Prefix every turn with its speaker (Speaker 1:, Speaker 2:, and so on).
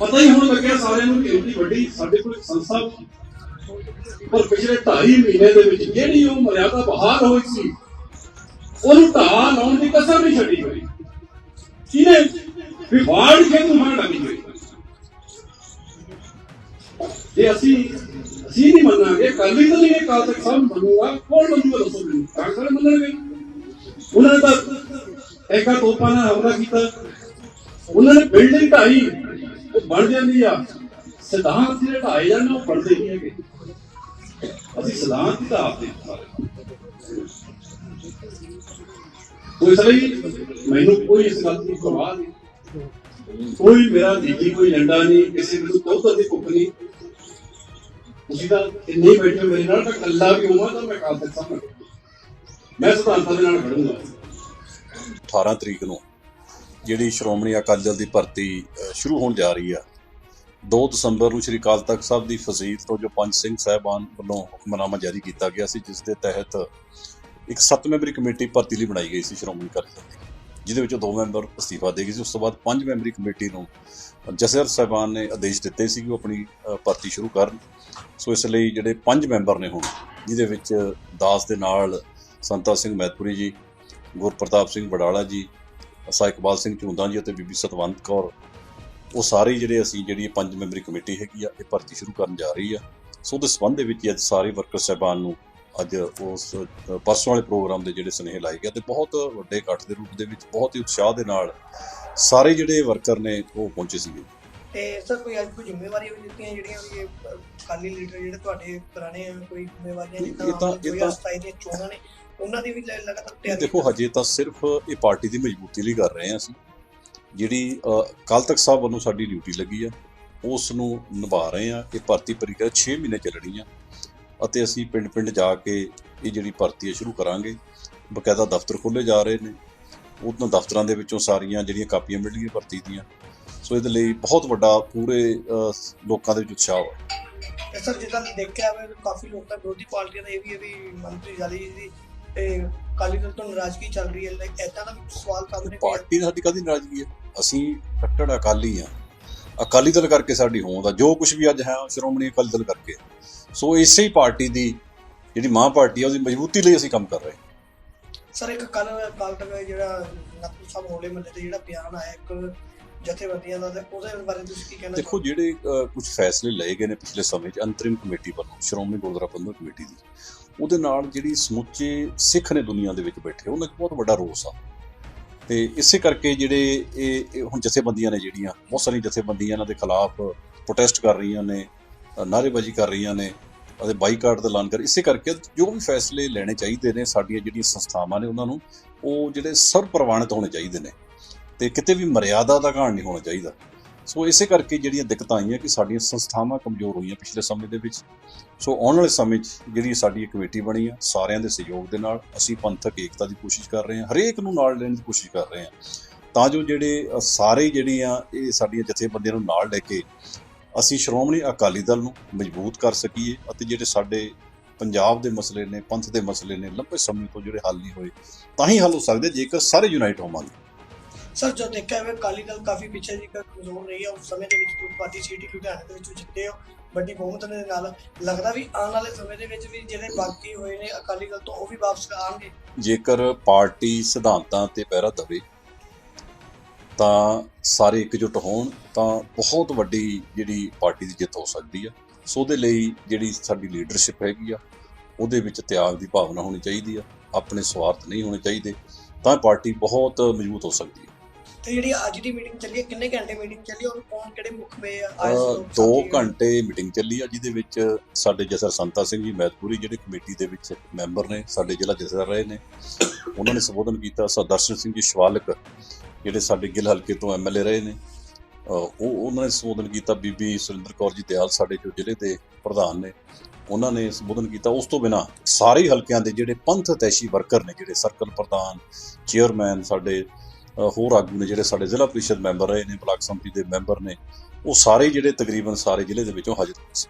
Speaker 1: ਪਤਾ ਹੀ ਹੁਣ ਲੱਗਿਆ ਸਾਰਿਆਂ ਨੂੰ ਕਿ ਇੰਨੀ ਵੱਡੀ ਸਾਡੇ ਕੋਲ ਇੱਕ ਸੰਸਥਾ ਸੀ। ਪਰ ਪਿਛਲੇ 2.5 ਮਹੀਨੇ ਦੇ ਵਿੱਚ ਜਿਹੜੀ ਉਹ ਮਰਿਆਦਾ ਬਹਾਲ ਹੋਈ ਸੀ। ਉਹਨੂੰ ਢਾਹ ਲਾਉਣ ਦੀ ਕਸਰ ਨਹੀਂ ਛੱਡੀ ਹੋਈ। ਕਿਹਨੇ? ਵਿਵਾਦ ਕੇ ਤੁਮਾਂ ਡੱਬੀ ਹੋਈ। ਜੇ ਅਸੀਂ ਅਸੀਂ ਨਹੀਂ ਮੰਨਾਂਗੇ ਕੱਲ ਵੀ ਤਾਂ ਨਹੀਂ ਇਹ ਕਾਲ ਤੱਕ ਸਭ ਮੰਨੂਗਾ, ਕੌਣ ਮੰਨੂਗਾ ਦੱਸੋ ਮੈਨੂੰ? ਕਾਂਗਰਸ ਮੰਨਣਗੇ। ਉਹਨਾਂ ਨੇ ਤਾਂ ਐਕਾ ਤੋਪਾਂ ਨਾਲ ਹਮਲਾ ਕੀਤਾ। ਉਹਨਾਂ ਨੇ ਬਿਲਡਿੰਗ ਢਾਈ ਉਹ ਬਣ ਜਾਂਦੀ ਆ। ਸਿਧਾਂਤ ਜਿਹੜੇ ਢਾਏ ਜਾਂਦੇ ਉਹ ਬਣਦੇ ਨਹੀਂ ਹੈਗੇ। ਅਸੀਂ ਸਿਧਾਂਤ ਹੀ ਢਾਹਦੇ ਸਾਰੇ ਕੋਈ ਸਹੀ ਮੈਨੂੰ ਕੋਈ ਇਸ ਗੱਲ ਦੀ ਪਰਵਾਹ ਨਹੀਂ। ਕੋਈ ਮੇਰਾ ਦਿੱਲੀ ਕੋਈ ਏਜੰਡਾ ਨਹੀਂ, ਕਿਸੇ ਨੂੰ ਕੋਈ ਦੀ ਭੁੱਖ ਨਹੀਂ। ਤੁਸੀਂ ਤਾਂ ਇੰਨੇ ਬੈਠੇ ਮੇਰੇ ਨਾਲ, ਤਾਂ ਕੱਲਾ ਵੀ ਹੋਵਾਂ ਤਾਂ ਮੈਂ ਕਾਲ ਤੱਕ ਸਾਹਮਣੇ। ਮੈਂ ਸਿਧਾਂਤਾਂ ਦੇ ਨਾਲ ਖੜੂੰਗਾ।
Speaker 2: 18 ਤਰੀਕ ਨੂੰ ਜਿਹੜੀ ਸ਼੍ਰੋਮਣੀ ਅਕਾਲੀ ਦਲ ਦੀ ਭਰਤੀ ਸ਼ੁਰੂ ਹੋਣ ਜਾ ਰਹੀ ਆ। 2 ਦਸੰਬਰ ਨੂੰ ਸ਼੍ਰੀ ਅਕਾਲ ਤਖਤ ਸਾਹਿਬ ਦੀ ਫਜ਼ੀਲ ਤੋਂ ਜੋ ਪੰਜ ਸਿੰਘ ਸਾਹਿਬਾਨ ਵੱਲੋਂ ਹੁਕਮਨਾਮਾ ਜਾਰੀ ਕੀਤਾ ਗਿਆ ਸੀ, ਜਿਸ ਦੇ ਤਹਿਤ ਇੱਕ ਸੱਤ ਮੈਂਬਰੀ ਕਮੇਟੀ ਭਰਤੀ ਲਈ ਬਣਾਈ ਗਈ ਸੀ ਸ਼੍ਰੋਮਣੀ ਅਕਾਲੀ ਦਲ ਦੀ, ਜਿਹਦੇ ਵਿੱਚੋਂ ਦੋ ਮੈਂਬਰ ਅਸਤੀਫਾ ਦੇ ਗਏ ਸੀ। ਉਸ ਤੋਂ ਬਾਅਦ ਪੰਜ ਮੈਂਬਰੀ ਕਮੇਟੀ ਨੂੰ ਜਸਰ ਸਾਹਿਬਾਨ ਨੇ ਆਦੇਸ਼ ਦਿੱਤੇ ਸੀ ਕਿ ਉਹ ਆਪਣੀ ਭਰਤੀ ਸ਼ੁਰੂ ਕਰਨ। ਸੋ ਇਸ ਲਈ ਜਿਹੜੇ ਪੰਜ ਮੈਂਬਰ ਨੇ ਹੁਣ, ਜਿਹਦੇ ਵਿੱਚ ਦਾਸ ਦੇ ਨਾਲ ਸੰਤਾ ਸਿੰਘ ਮੈਤਪੁਰੀ ਜੀ, ਗੁਰਪ੍ਰਤਾਪ ਸਿੰਘ ਵਡਾਲਾ ਜੀ ਸਾ ਇਕਬਾਲ ਸਿੰਘ ਝੁੰਦਾ ਜੀ ਅਤੇ ਬੀਬੀ ਸਤਵੰਤ ਕੌਰ, ਉਹ ਸਾਰੇ ਜਿਹੜੇ ਅਸੀਂ ਜਿਹੜੀ ਪੰਜ ਮੈਂਬਰੀ ਕਮੇਟੀ ਹੈਗੀ ਆ, ਇਹ ਭਰਤੀ ਸ਼ੁਰੂ ਕਰਨ ਜਾ ਰਹੀ ਆ। ਸੋ ਉਹਦੇ ਸੰਬੰਧ ਦੇ ਵਿੱਚ ਹੀ ਅੱਜ ਸਾਰੇ ਵਰਕਰ ਸਹਿਬਾਨ ਨੂੰ ਅੱਜ ਉਸ ਪਰਸੋਂ ਵਾਲੇ ਪ੍ਰੋਗਰਾਮ ਦੇ ਜਿਹੜੇ ਸੁਨੇਹੇ ਲਾਏ ਗਏ ਤੇ ਬਹੁਤ ਵੱਡੇ ਇਕੱਠ ਦੇ ਰੂਪ ਦੇ ਵਿੱਚ, ਬਹੁਤ ਹੀ ਉਤਸ਼ਾਹ ਦੇ ਨਾਲ ਸਾਰੇ ਜਿਹੜੇ ਵਰਕਰ ਨੇ ਉਹ ਪਹੁੰਚੇ ਸੀਗੇ।
Speaker 3: ਤੇ ਸਰ ਕੋਈ ਅੱਜ ਕੋਈ ਜ਼ਿੰਮੇਵਾਰੀਆਂ ਵੀ ਦਿੱਤੀਆਂ ਜਿਹੜੀਆਂ ਵੀ ਅਕਾਲੀ ਲੀਡਰ ਜਿਹੜੇ ਤੁਹਾਡੇ ਪੁਰਾਣੇ ਕੋਈ ਜ਼ਿੰਮੇਵਾਰੀਆਂ
Speaker 2: ਇਹ ਤਾਂ-
Speaker 3: 2027 ਦੀਆਂ ਚੋਣਾਂ ਨੇ ਉਹਨਾਂ ਦੀ ਵੀ ਲਗਾਤਾਰ ਤਿਆਰੀ
Speaker 2: ਦੇਖੋ ਹਜੇ ਤਾਂ ਸਿਰਫ ਇਹ ਪਾਰਟੀ ਦੀ ਮਜ਼ਬੂਤੀ ਲਈ ਕਰ ਰਹੇ ਹਾਂ ਅਸੀਂ। ਜਿਹੜੀ ਕੱਲ ਤੱਕ ਸਾਹਿਬ ਵੱਲੋਂ ਸਾਡੀ ਡਿਊਟੀ ਲੱਗੀ ਆ ਉਸ ਨੂੰ ਨਿਭਾ ਰਹੇ ਆ ਇਹ ਭਰਤੀ ਪ੍ਰਕਿਰਿਆ 6 ਮਹੀਨੇ ਚੱਲਣੀ ਆ ਅਤੇ ਅਸੀਂ ਪਿੰਡ-ਪਿੰਡ ਜਾ ਕੇ ਇਹ ਜਿਹੜੀ ਭਰਤੀ ਸ਼ੁਰੂ ਕਰਾਂਗੇ। ਬਕਾਇਦਾ ਦਫ਼ਤਰ ਖੋਲੇ ਜਾ ਰਹੇ ਨੇ। ਉਹਨਾਂ ਦਫ਼ਤਰਾਂ ਦੇ ਵਿੱਚੋਂ ਸਾਰੀਆਂ ਜਿਹੜੀਆਂ ਕਾਪੀਆਂ ਮਿਲਣਗੀਆਂ ਭਰਤੀ ਦੀਆਂ। ਸੋ ਇਹਦੇ ਲਈ ਬਹੁਤ ਵੱਡਾ ਪੂਰੇ ਲੋਕਾਂ ਦੇ ਵਿੱਚ ਉਤਸ਼ਾਹ ਹੈ
Speaker 3: ਤੇ ਸਰ ਜਿੱਦਾਂ ਦੇਖਿਆ ਹੋਵੇ ਕਾਫੀ ਲੋਕ ਤਾਂ ਵਿਰੋਧੀ ਪਾਰਟੀਆਂ ਦਾ ਇਹ ਵੀ ਹੈ ਵੀ ਮੰਤਰੀ ਜਾਲੀ ਦੀ ਤੇ ਅਕਾਲੀ ਦਲ ਤੋਂ ਨਾਰਾਜ਼ਗੀ ਚੱਲ ਰਹੀ ਹੈ ਐਦਾਂ ਦਾ ਸਵਾਲ ਸਾਹਮਣੇ
Speaker 2: ਪਾਰਟੀ ਦੀ ਸਾਡੀ ਕਦੀ ਨਾਰਾਜ਼ਗੀ ਹੈ? ਅਸੀਂ ਕੱਟੜ ਅਕਾਲੀ ਆ ਅਕਾਲੀ ਦਲ ਕਰਕੇ ਸਾਡੀ ਹੋਂਦ ਆ। ਜੋ ਕੁਝ ਵੀ ਅੱਜ ਹੈ ਸ਼੍ਰੋਮਣੀ ਅਕਾਲੀ ਦਲ ਕਰਕੇ। ਸੋ ਇਸੇ ਹੀ ਪਾਰਟੀ ਦੀ ਜਿਹੜੀ ਮਾਂ ਪਾਰਟੀ ਆ ਉਹਦੀ ਮਜ਼ਬੂਤੀ ਲਈ ਅਸੀਂ ਕੰਮ ਕਰ ਰਹੇ
Speaker 3: ਸਰ ਇੱਕ ਕੱਲ ਕੱਲ ਤੱਕ ਜਿਹੜਾ ਨਤੂ ਸਾਹਿਬ ਹੋਲੇ ਮੱਲੇ ਤੇ ਜਿਹੜਾ ਬਿਆਨ ਆਇਆ ਇੱਕ ਜਥੇਬੰਦੀਆਂ ਦਾ ਉਹਦੇ ਬਾਰੇ ਤੁਸੀਂ ਕੀ ਕਹਿਣਾ
Speaker 2: ਦੇਖੋ ਜਿਹੜੇ ਕੁਝ ਫੈਸਲੇ ਲਏ ਗਏ ਨੇ ਪਿਛਲੇ ਸਮੇਂ 'ਚ ਅੰਤਰਿਮ ਕਮੇਟੀ ਵੱਲੋਂ ਸ਼੍ਰੋਮਣੀ ਗੁਰਦੁਆਰਾ ਪ੍ਰਬੰਧਕ ਕਮੇਟੀ ਦੀ ਉਹਦੇ ਨਾਲ ਜਿਹੜੀ ਸਮੁੱਚੇ ਸਿੱਖ ਨੇ ਦੁਨੀਆ ਦੇ ਵਿੱਚ ਬੈਠੇ ਉਹਨਾਂ ਦਾ ਬਹੁਤ ਵੱਡਾ ਰੋਸ ਆ। ਤੇ ਇਸੇ ਕਰਕੇ ਜਿਹੜੇ ਇਹ ਹੁਣ ਜਥੇਬੰਦੀਆਂ ਨੇ ਜਿਹੜੀਆਂ ਬਹੁਤ ਸਾਰੀਆਂ ਜਥੇਬੰਦੀਆਂ ਇਹਨਾਂ ਦੇ ਖਿਲਾਫ ਪ੍ਰੋਟੈਸਟ ਕਰ ਰਹੀਆਂ ਨੇ ਅ, ਨਾਅਰੇਬਾਜ਼ੀ ਕਰ ਰਹੀਆਂ ਨੇ ਅਤੇ ਬਾਈਕਾਟ ਦਾ ਐਲਾਨ ਕਰ ਇਸੇ ਕਰਕੇ ਜੋ ਵੀ ਫੈਸਲੇ ਲੈਣੇ ਚਾਹੀਦੇ ਨੇ ਸਾਡੀਆਂ ਜਿਹੜੀਆਂ ਸੰਸਥਾਵਾਂ ਨੇ ਉਹਨਾਂ ਨੂੰ ਉਹ ਜਿਹੜੇ ਸਰਵ ਪ੍ਰਵਾਨਿਤ ਹੋਣੇ ਚਾਹੀਦੇ ਨੇ। ਤੇ ਕਿਤੇ ਵੀ ਮਰਿਆਦਾ ਦਾ ਘਾਣ ਨਹੀਂ ਹੋਣਾ ਚਾਹੀਦਾ। ਸੋ ਇਸੇ ਕਰਕੇ ਜਿਹੜੀਆਂ ਦਿੱਕਤਾਂ ਆਈਆਂ ਕਿ ਸਾਡੀਆਂ ਸੰਸਥਾਵਾਂ ਕਮਜ਼ੋਰ ਹੋਈਆਂ ਪਿਛਲੇ ਸਮੇਂ ਦੇ ਵਿੱਚ। ਸੋ ਆਉਣ ਵਾਲੇ ਸਮੇਂ 'ਚ ਜਿਹੜੀ ਸਾਡੀ ਕਮੇਟੀ ਬਣੀ ਆ ਸਾਰਿਆਂ ਦੇ ਸਹਿਯੋਗ ਦੇ ਨਾਲ ਅਸੀਂ ਪੰਥਕ ਏਕਤਾ ਦੀ ਕੋਸ਼ਿਸ਼ ਕਰ ਰਹੇ ਹਾਂ ਹਰੇਕ ਨੂੰ ਨਾਲ ਲੈਣ ਦੀ ਕੋਸ਼ਿਸ਼ ਕਰ ਰਹੇ ਹਾਂ। ਤਾਂ ਜੋ ਜਿਹੜੇ ਅ, ਸਾਰੇ ਜਿਹੜੀਆਂ ਇਹ ਸਾਡੀਆਂ ਜਥੇਬੰਦੀਆਂ ਨੂੰ ਨਾਲ ਲੈ ਕੇ ਅਸੀਂ ਸ਼੍ਰੋਮਣੀ ਅਕਾਲੀ ਦਲ ਨੂੰ ਮਜ਼ਬੂਤ ਕਰ ਸਕੀਏ ਅਤੇ ਜਿਹੜੇ ਸਾਡੇ ਪੰਜਾਬ ਦੇ ਮਸਲੇ ਨੇ ਪੰਥ ਦੇ ਮਸਲੇ ਨੇ ਲੰਬੇ ਸਮੇਂ ਤੋਂ ਜਿਹੜੇ ਹੱਲ ਨਹੀਂ ਹੋਏ ਤਾਂ ਹੀ ਹੱਲ ਹੋ ਸਕਦੇ ਜੇਕਰ ਸਾਰੇ ਯੂਨਾਈਟ ਹੋਵਾਂਗੇ।
Speaker 3: ਸਰ ਜੋ ਦੇਖਿਆ ਹੋਵੇ ਅਕਾਲੀ ਦਲ ਕਾਫੀ ਪਿੱਛੇ ਜੀ ਕਮਜ਼ੋਰ ਰਹੀ ਹੈ ਉਸ ਸਮੇਂ ਦੇ ਵਿੱਚ ਕੋਈ ਪਾਰਟੀ ਸੀਟੀ ਲੁਧਿਆਣੇ ਦੇ ਵਿੱਚ ਜਿੱਤੇ ਹੋ, ਵੱਡੀ ਬਹੁਮਤ ਦੇ ਨਾਲ। ਲੱਗਦਾ ਵੀ ਆਉਣ ਵਾਲੇ ਸਮੇਂ ਦੇ ਵਿੱਚ ਵੀ ਜਿਹੜੇ ਬਾਕੀ ਹੋਏ ਨੇ ਅਕਾਲੀ ਦਲ ਤੋਂ, ਉਹ ਵੀ ਵਾਪਸ ਆਣਗੇ
Speaker 2: ਜੇਕਰ ਪਾਰਟੀ ਸਿਧਾਂਤਾਂ ਤੇ ਪਹਿਰਾ ਦਵੇ, ਤਾਂ ਸਾਰੇ ਇਕਜੁੱਟ ਹੋਣ, ਤਾਂ ਬਹੁਤ ਵੱਡੀ ਜਿਹੜੀ ਪਾਰਟੀ ਦੀ ਜਿੱਤ ਹੋ ਸਕਦੀ ਆ। ਸੋ ਉਹਦੇ ਲਈ ਜਿਹੜੀ ਸਾਡੀ ਲੀਡਰਸ਼ਿਪ ਹੈਗੀ ਆ, ਉਹਦੇ ਵਿੱਚ ਤਿਆਗ ਦੀ ਭਾਵਨਾ ਹੋਣੀ ਚਾਹੀਦੀ ਆ। ਆਪਣੇ ਸਵਾਰਥ ਨਹੀਂ ਹੋਣੇ ਚਾਹੀਦੇ, ਤਾਂ ਪਾਰਟੀ ਬਹੁਤ ਮਜ਼ਬੂਤ ਹੋ ਸਕਦੀ ਹੈ
Speaker 3: ਤੇ ਜਿਹੜੀ ਅੱਜ ਦੀ ਮੀਟਿੰਗ ਚੱਲੀ ਹੈ ਕਿੰਨੇ ਘੰਟੇ ਮੀਟਿੰਗ ਚੱਲੀ ਹੈ ਔਰ ਕੌਣ ਕਿਹੜੇ ਮੁੱਖ ਵੇ ਆ ਸਾਥੀ? ਆ?
Speaker 2: ਘੰਟੇ ਮੀਟਿੰਗ ਚੱਲੀ ਆ ਜਿਹਦੇ ਵਿੱਚ। ਸਾਡੇ ਜਸਰ ਸੰਤਾ ਸਿੰਘ ਜੀ ਮੈਤਪੁਰੀ ਜਿਹੜੇ ਕਮੇਟੀ ਦੇ ਵਿੱਚ ਮੈਂਬਰ ਨੇ ਸਾਡੇ ਜ਼ਿਲ੍ਹਾ ਜਸਰ ਰਹੇ ਨੇ ਉਹਨਾਂ ਨੇ ਸੰਬੋਧਨ ਕੀਤਾ। ਸਰਦਰਸ਼ਨ ਸਿੰਘ ਜੀ ਸ਼ਵਾਲਕ ਜਿਹੜੇ ਸਾਡੇ ਗਿੱਲ ਹਲਕੇ ਤੋਂ ਐਮਐਲਏ ਰਹੇ ਨੇ ਉਹ ਉਹਨਾਂ ਨੇ ਸੰਬੋਧਨ ਕੀਤਾ। ਬੀਬੀ ਸੁਰਿੰਦਰ ਕੌਰ ਜੀ ਦਿਆਲ ਸਾਡੇ ਜੋ ਜ਼ਿਲ੍ਹੇ ਦੇ ਪ੍ਰਧਾਨ ਨੇ ਉਹਨਾਂ ਨੇ ਸੰਬੋਧਨ ਕੀਤਾ। ਉਸ ਤੋਂ ਬਿਨਾ ਸਾਰੇ ਹਲਕਿਆਂ ਦੇ ਜਿਹੜੇ ਪੰਥ ਤੈਸ਼ੀ ਵਰਕਰ ਨੇ ਜਿਹੜੇ ਸਰਕਲ ਪ੍ਰਧਾਨ ਚੇਅਰਮੈਨ ਸਾਡੇ ਹੋਰ ਆਗੂ ਨੇ ਜਿਹੜੇ ਸਾਡੇ ਜ਼ਿਲ੍ਹਾ ਪ੍ਰੀਸ਼ਦ ਮੈਂਬਰ ਰਹੇ ਨੇ, ਬਲਾਕ ਸੰਮਤੀ ਦੇ ਮੈਂਬਰ ਨੇ, ਉਹ ਸਾਰੇ ਜਿਹੜੇ ਤਕਰੀਬਨ ਸਾਰੇ ਜ਼ਿਲ੍ਹੇ ਦੇ ਵਿੱਚੋਂ ਹਾਜ਼ਰ ਹੋਏ ਸੀ